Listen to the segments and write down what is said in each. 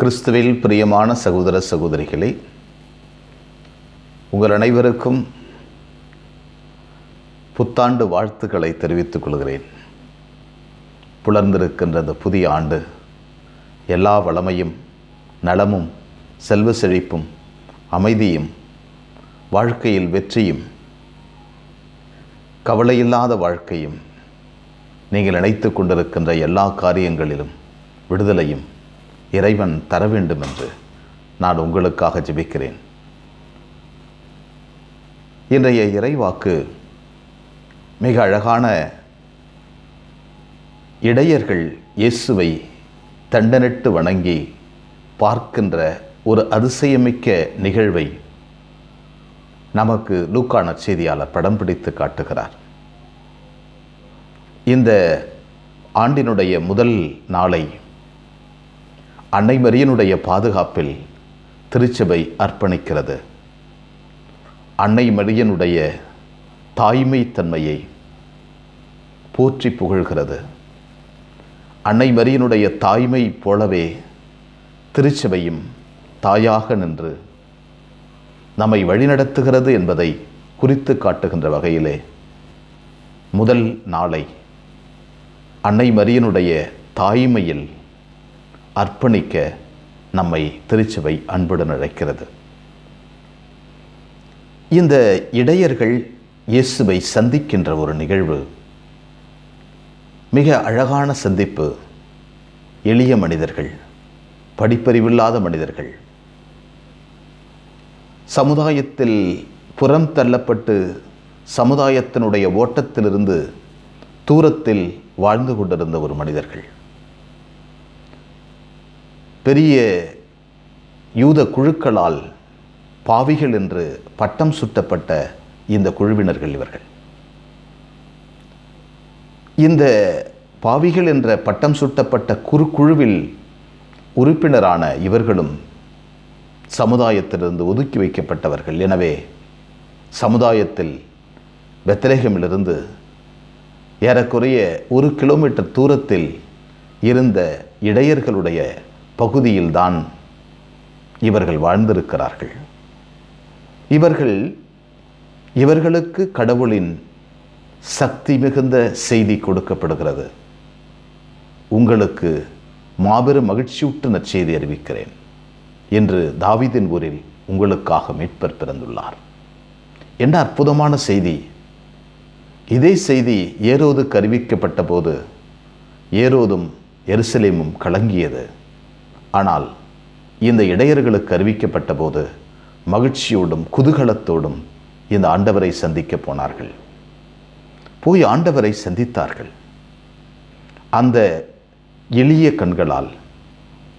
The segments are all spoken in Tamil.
கிறிஸ்துவில் பிரியமான சகோதர சகோதரிகளே உங்கள் அனைவருக்கும் புத்தாண்டு வாழ்த்துக்களை தெரிவித்துக் கொள்கிறேன். புலர்ந்திருக்கின்ற இந்த புதிய ஆண்டு எல்லா வளமையும் நலமும் செல்வ செழிப்பும் அமைதியும் வாழ்க்கையில் வெற்றியும் கவலையில்லாத வாழ்க்கையும் நீங்கள் நினைத்து கொண்டிருக்கின்ற எல்லா காரியங்களிலும் விடுதலையும் இறைவன் தர வேண்டும் என்று நான் உங்களுக்காக ஜெபிக்கிறேன். இன்றைய இறைவாக்கு மிக அழகான இடையர்கள் இயேசுவை தண்டனிட்டு வணங்கி பார்க்கின்ற ஒரு அதிசயமிக்க நிகழ்வை நமக்கு லூக்கான செய்தியாளர் படம் பிடித்து காட்டுகிறார். இந்த ஆண்டினுடைய முதல் நாளை அன்னை மரியனுடைய பாதுகாப்பில் திருச்சபை அர்ப்பணிக்கிறது. அன்னை மரியனுடைய தாய்மை தன்மையை போற்றி புகழ்கிறது. அன்னை மரியனுடைய தாய்மை போலவே திருச்சபையும் தாயாக நின்று நம்மை வழிநடத்துகிறது என்பதை குறித்து காட்டுகின்ற வகையிலே முதல் நாளை அன்னை மரியனுடைய தாய்மையில் அர்ப்பணிக்க நம்மை திருச்சபை அன்புடன் அழைக்கிறது. இந்த இடையர்கள் இயேசுவை சந்திக்கின்ற ஒரு நிகழ்வு மிக அழகான சந்திப்பு. எளிய மனிதர்கள் படிப்பறிவில்லாத மனிதர்கள். சமுதாயத்தில் புறம் தள்ளப்பட்டு சமுதாயத்தினுடைய ஓட்டத்திலிருந்து தூரத்தில் வாழ்ந்து கொண்டிருந்த ஒரு மனிதர்கள். பெரிய யூத குழுக்களால் பாவிகள் என்று பட்டம் சுட்டப்பட்ட இந்த குழுவினர்கள் இவர்கள். இந்த பாவிகள் என்ற பட்டம் சுட்டப்பட்ட குறு குழுவில் உறுப்பினரான இவர்களும் சமுதாயத்திலிருந்து ஒதுக்கி வைக்கப்பட்டவர்கள். எனவே சமுதாயத்தில் வெத்திரேகமிலிருந்து ஏறக்குறைய ஒரு கிலோமீட்டர் தூரத்தில் இருந்த இடையர்களுடைய பகுதியில்தான் இவர்கள் வாழ்ந்திருக்கிறார்கள். இவர்கள் இவர்களுக்கு கடவுளின் சக்தி மிகுந்த செய்தி கொடுக்கப்படுகிறது. உங்களுக்கு மாபெரும் மகிழ்ச்சியூட்டு நற்செய்தி அறிவிக்கிறேன் என்று தாவிதின் ஊரில் உங்களுக்காக மீட்பர் பிறந்துள்ளார். என்ன அற்புதமான செய்தி. இதே செய்தி ஏரோதுக்கு அறிவிக்கப்பட்ட போது ஏரோதும் எருசலேமும் கலங்கியது. ஆனால் இந்த இடையர்களுக்கு அறிவிக்கப்பட்ட போது மகிழ்ச்சியோடும் குதூகலத்தோடும் இந்த ஆண்டவரை சந்திக்க போனார்கள். போய் ஆண்டவரை சந்தித்தார்கள். அந்த எளிய கண்களால்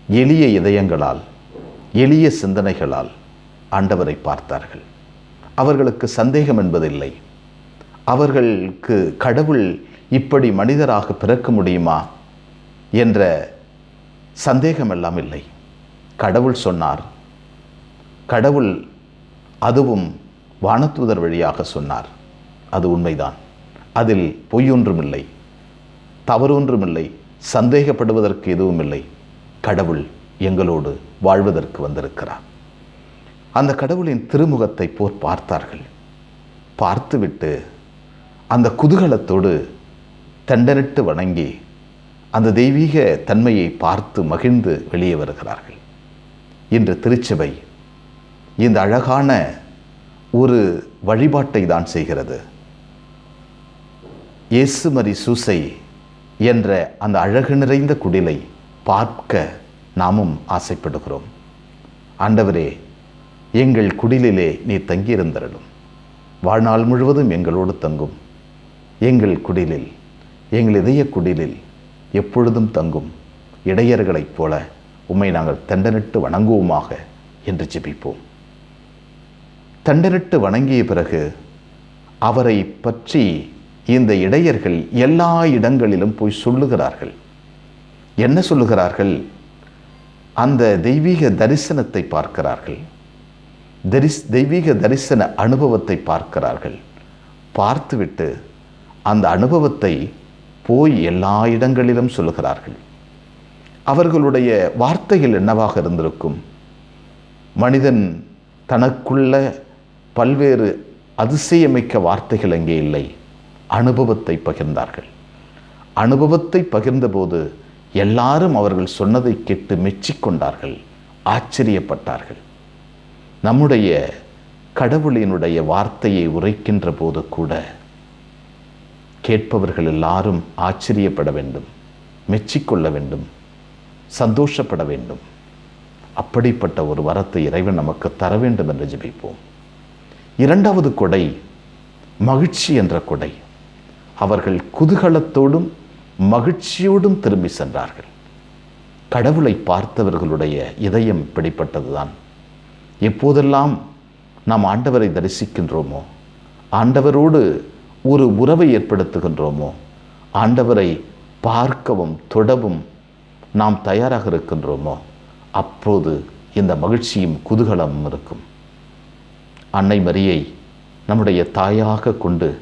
எளிய இதயங்களால் எளிய சிந்தனைகளால் ஆண்டவரை பார்த்தார்கள். அவர்களுக்கு சந்தேகம் என்பதில்லை. அவர்களுக்கு கடவுள் இப்படி மனிதராக பிறக்க முடியுமா என்ற சந்தேகம் எல்லாம் இல்லை. கடவுள் சொன்னார். கடவுள் அதுவும் வானத்துதர் வழியாக சொன்னார். அது உண்மைதான். அதில் பொய்யொன்றுமில்லை. தவறொன்றுமில்லை. சந்தேகப்படுவதற்கு எதுவும் இல்லை கடவுள் எங்களோடு வாழ்வதற்கு வந்திருக்கிறார். அந்த கடவுளின் திருமுகத்தை போர் பார்த்தார்கள். பார்த்துவிட்டு அந்த குதூகலத்தோடு தண்டனிட்டு வணங்கி அந்த தெய்வீக தன்மையை பார்த்து மகிழ்ந்து வெளியே வருகிறார்கள். இன்று திருச்சபை இந்த அழகான ஒரு வழிபாட்டை தான் செய்கிறது. இயேசுமரி சூசை என்ற அந்த அழகு நிறைந்த குடிலை பார்க்க நாமும் ஆசைப்படுகிறோம். ஆண்டவரே எங்கள் குடிலிலே நீ தங்கியிருந்தரலும். வாழ்நாள் முழுவதும் எங்களோடு தங்கும். எங்கள் குடிலில் எங்கள் இதய குடிலில் எப்பொழுதும் தங்கும் இடையர்களைப் போல உம்மை நாங்கள் தண்டனிட்டு வணங்குவோமாக என்று ஜெபிப்போம். தண்டனிட்டு வணங்கிய பிறகு அவரை பற்றி இந்த இடையர்கள் எல்லா இடங்களிலும் போய் சொல்லுகிறார்கள். என்ன சொல்லுகிறார்கள்? அந்த தெய்வீக தரிசனத்தை பார்க்கிறார்கள். தரிஸ் தெய்வீக தரிசன அனுபவத்தை பார்க்கிறார்கள். பார்த்துவிட்டு அந்த அனுபவத்தை போய் எல்லா இடங்களிலும் சொல்லுகிறார்கள். அவர்களுடைய வார்த்தைகள் என்னவாக இருந்திருக்கும்? மனிதன் தனக்குள்ள பல்வேறு அதிசயமிக்க வார்த்தைகள் அங்கே இல்லை. அனுபவத்தை பகிர்ந்தார்கள். அனுபவத்தை பகிர்ந்தபோது எல்லாரும் அவர்கள் சொன்னதை கேட்டு மெச்சிக்கொண்டார்கள் ஆச்சரியப்பட்டார்கள். நம்முடைய கடவுளினுடைய வார்த்தையை உரைக்கின்ற போது கூட கேட்பவர்கள் எல்லாரும் ஆச்சரியப்பட வேண்டும் மெச்சிக்கொள்ள வேண்டும் சந்தோஷப்பட வேண்டும். அப்படிப்பட்ட ஒரு வரத்தை இறைவன் நமக்கு தர வேண்டும் என்று ஜெபிப்போம். இரண்டாவது கொடை மகிழ்ச்சி என்ற கொடை. அவர்கள் குதூகலத்தோடும் மகிழ்ச்சியோடும் திரும்பி சென்றார்கள். கடவுளை பார்த்தவர்களுடைய இதயம் இப்படிப்பட்டதுதான். எப்போதெல்லாம் நாம் ஆண்டவரை தரிசிக்கின்றோமோ ஆண்டவரோடு ஒரு உறவை ஏற்படுத்துகின்றோமோ? ஆண்டவரை பார்க்கவும் தொடவும் நாம் தயாராக இருக்கின்றோமோ? அப்போது இந்த மகிழ்ச்சியும் குதூகலமும் இருக்கும். அன்னை மரியை நம்முடைய தாயாக கொண்டு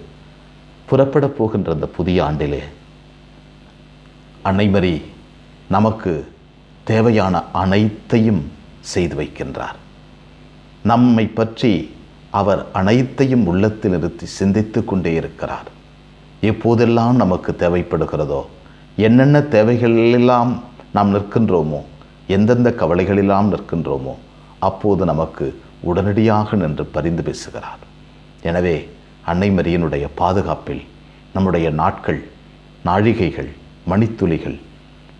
புறப்பட போகின்ற அந்த புதிய ஆண்டிலே அன்னை மரி நமக்கு தேவையான அனைத்தையும் செய்து வைக்கின்றார். நம்மை பற்றி அவர் அனைத்தையும் உள்ளத்தில் நிறுத்தி சிந்தித்து கொண்டே இருக்கிறார். எப்போதெல்லாம் நமக்கு தேவைப்படுகிறதோ என்னென்ன தேவைகளெல்லாம் நாம் நிற்கின்றோமோ எந்தெந்த கவலைகளெல்லாம் நிற்கின்றோமோ அப்போது நமக்கு உடனடியாக நின்று பரிந்து பேசுகிறார். எனவே அன்னை மரியனுடைய பாதுகாப்பில் நம்முடைய நாட்கள் நாழிகைகள் மணித்துளிகள்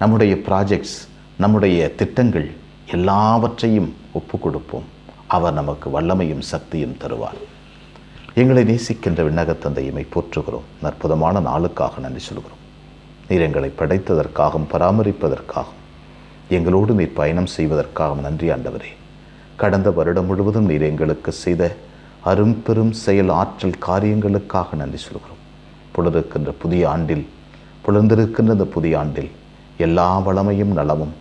நம்முடைய ப்ராஜெக்ட்ஸ் நம்முடைய திட்டங்கள் எல்லாவற்றையும் ஒப்பு கொடுப்போம். அவர் நமக்கு வல்லமையும் சக்தியும் தருவார். எங்களை நேசிக்கின்ற விண்ணகத்தந்தையுமை போற்றுகிறோம். அற்புதமான நாளுக்காக நன்றி சொல்கிறோம். நீர் எங்களை படைத்ததற்காகவும் பராமரிப்பதற்காகவும் எங்களோடு நீர் பயணம் செய்வதற்காகவும் நன்றி ஆண்டவரே. கடந்த வருடம் முழுவதும் நீர் எங்களுக்கு செய்த அரும்பெரும் செயல் ஆற்றல் காரியங்களுக்காக நன்றி சொல்கிறோம். புலருக்கின்ற புதிய ஆண்டில் புலர்ந்திருக்கின்ற இந்த புதிய ஆண்டில் எல்லா வளமையும் நலமும்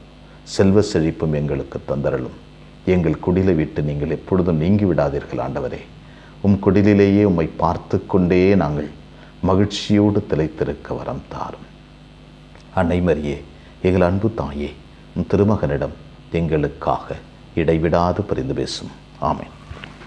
செல்வ செழிப்பும் எங்களுக்கு தந்தரலும். எங்கள் குடிலை விட்டு நீங்கள் எப்பொழுதும் நீங்கி விடாதீர்கள் ஆண்டவரே. உம் குடிலிலேயே உம்மை பார்த்து கொண்டே நாங்கள் மகிழ்ச்சியோடு திளைத்திருக்க வரம் தாரும். அன்னை மரியே எங்கள் அன்பு தாயே உம் திருமகனிடம் எங்களுக்காக இடைவிடாது பரிந்து பேசும். ஆமேன்.